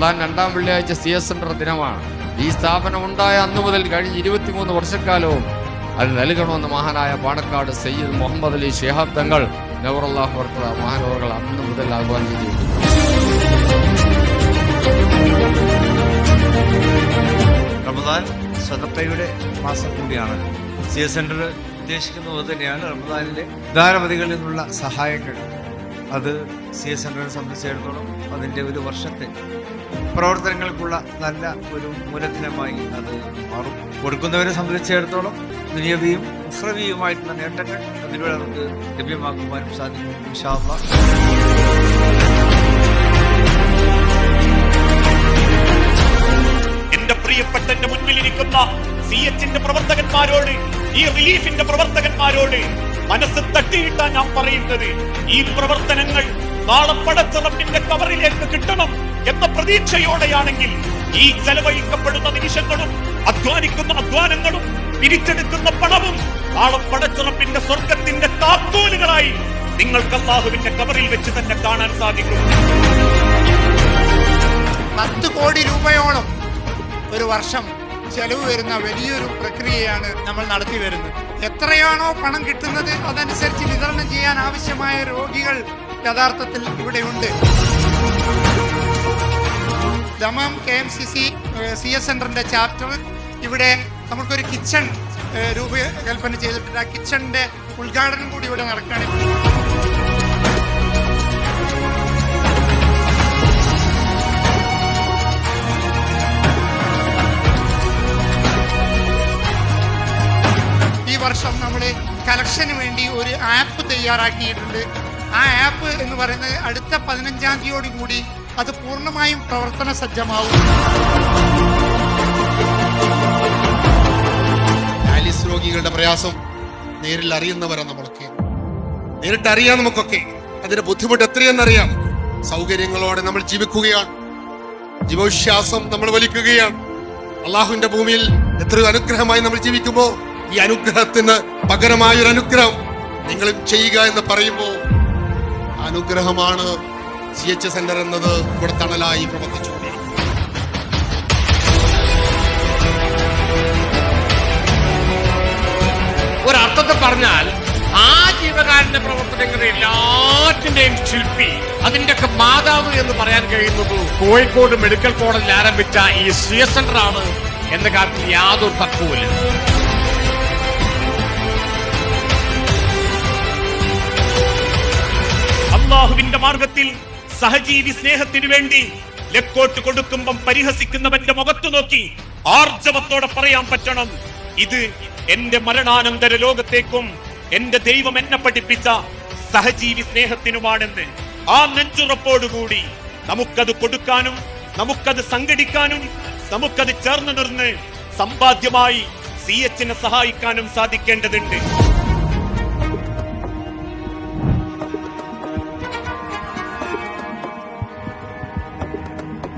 റമദാൻ രണ്ടാം വെള്ളിയാഴ്ച C S centre ദിനമാണ്. ഈ സ്ഥാപനം ഉണ്ടായ അന്നു മുതൽ കഴിഞ്ഞ ഇരുപത്തിമൂന്ന് വർഷക്കാലവും അത് നൽകണമെന്ന് മഹാനായ പാണക്കാട് സയ്യിദ് മുഹമ്മദ് അലി ഷിഹാബ് തങ്ങൾ നവറുല്ലാഹ് വർക്കല മഹാനവറുകൾ അന്ന് മുതൽ ആഹ്വാനം ചെയ്തിട്ടുണ്ട് റമദാൻ സ്വതപ്പയുടെ മാസം കൂടിയാണ്. സി എസ് സെന്റർ ഉദ്ദേശിക്കുന്നത് തന്നെയാണ് റമദാനിലെ ധാരപതികളിൽ നിന്നുള്ള സഹായങ്ങൾ. അത് സി എസ് എന്റെ സംബന്ധിച്ചിടത്തോളം അതിന്റെ ഒരു വർഷത്തെ പ്രവർത്തനങ്ങൾക്കുള്ള നല്ല ഒരു മൂലധനമായി അത് മാറും. കൊടുക്കുന്നവരെ സംബന്ധിച്ചിടത്തോളം ദുനിയവിയും ഉഹ്രവിയുമായിട്ടുള്ള നേട്ടങ്ങൾ അതിലൂടെ നമുക്ക് ലഭ്യമാക്കുവാനും സാധിക്കും അള്ളാഹ് എന്റെ എന്റെ മുൻപിലിരിക്കുന്ന സി എച്ചിന്റെ പ്രവർത്തകന്മാരോട് ഈ റിലീഫിന്റെ പ്രവർത്തകന്മാരോട് മനസ്സ് തട്ടിയിട്ടാ ഞാൻ പറയുന്നത്. ഈ പ്രവർത്തനങ്ങൾ നാളെ പടച്ചതപ്പിന്റെ കവറിലേക്ക് കിട്ടണം എന്ന പ്രതീക്ഷയോടെയാണെങ്കിൽ ഈ ചെലവഴിക്കപ്പെടുന്ന നിമിഷങ്ങളും അധ്വാനിക്കുന്ന അധ്വാനങ്ങളും പിരിച്ചെടുക്കുന്ന പണവും നാളെ പടച്ചതപ്പിന്റെ സ്വർഗത്തിന്റെ താക്കോലുകളായി നിങ്ങൾക്ക് അള്ളാഹുവിന്റെ കവറിൽ വെച്ച് തന്നെ കാണാൻ സാധിക്കും. പത്ത് കോടി രൂപയോളം ഒരു വർഷം ചെലവ് വരുന്ന വലിയൊരു പ്രക്രിയയാണ് നമ്മൾ നടത്തി വരുന്നത്. എത്രയാണോ പണം കിട്ടുന്നത് അതനുസരിച്ച് വിതരണം ചെയ്യാൻ ആവശ്യമായ രോഗികൾ യഥാർത്ഥത്തിൽ ഇവിടെയുണ്ട് Dammam K M C C C S സെന്ററിന്റെ ചാപ്റ്റർ ഇവിടെ നമുക്കൊരു കിച്ചൺ രൂപകൽപ്പന ചെയ്തിട്ടുണ്ട്. ആ കിച്ചണിന്റെ ഉദ്ഘാടനം കൂടി ഇവിടെ നടക്കുകയാണ് വർഷം നമ്മൾ കലക്ഷന് വേണ്ടി ഒരു ആപ്പ് തയ്യാറാക്കിയിട്ടുണ്ട്. ആ ആപ്പ് എന്ന് പറയുന്നത് അടുത്ത പതിനഞ്ചാം തീയതിയോട് കൂടി അത് പൂർണമായും പ്രവർത്തന സജ്ജമാവും. ഡയാലിസ് രോഗികളുടെ പ്രയാസം നേരിൽ അറിയുന്നവരാണ് നമ്മളൊക്കെ. നേരിട്ട് അറിയാം നമുക്കൊക്കെ. അതിന്റെ ബുദ്ധിമുട്ട് എത്രയെന്നറിയാം. സൗകര്യങ്ങളോടെ നമ്മൾ ജീവിക്കുകയാണ്. ജീവവിശ്വാസം നമ്മൾ വലിക്കുകയാണ്. അള്ളാഹുവിന്റെ ഭൂമിയിൽ എത്രയോ അനുഗ്രഹമായി നമ്മൾ ജീവിക്കുമ്പോ ഈ അനുഗ്രഹത്തിന് പകരമായൊരു അനുഗ്രഹം നിങ്ങൾ ചെയ്യുക എന്ന് പറയുമ്പോൾ അനുഗ്രഹമാണ് സി എച്ച് സെന്റർ എന്നത് ഇവിടെ തണലായി പ്രവർത്തിച്ചു ഒരർത്ഥത്തിൽ പറഞ്ഞാൽ ആ ജീവകാരന്റെ പ്രവർത്തനങ്ങളുടെ എല്ലാറ്റിന്റെയും ശില്പി അതിന്റെയൊക്കെ മാതാവ് എന്ന് പറയാൻ കഴിയുന്നത് കോഴിക്കോട് മെഡിക്കൽ കോളേജിൽ ആരംഭിച്ച ഈ സി എസ് സെന്റർ ആണ് എന്ന കാര്യത്തിൽ യാതൊരു തർക്കവുമില്ല. മാർഗത്തിൽ സഹജീവി സ്നേഹത്തിനു വേണ്ടി ലക്കോട്ട് കൊടുക്കുമ്പം പരിഹസിക്കുന്നവന്റെ മുഖത്തു നോക്കി ആർജവത്തോടെ പറയാൻ പറ്റണം. ഇത് എന്റെ മരണാനന്തര ലോകത്തേക്കും എന്റെ ദൈവം എന്നെ പഠിപ്പിച്ച സഹജീവി സ്നേഹത്തിനുമാണെന്ന് ആ നെഞ്ചുറപ്പോടുകൂടി നമുക്കത് കൊടുക്കാനും നമുക്കത് സംഘടിക്കാനും നമുക്കത് ചേർന്ന് നിർന്ന് സമ്പാദ്യമായി സി എച്ചിനെ സഹായിക്കാനും സാധിക്കേണ്ടതുണ്ട്.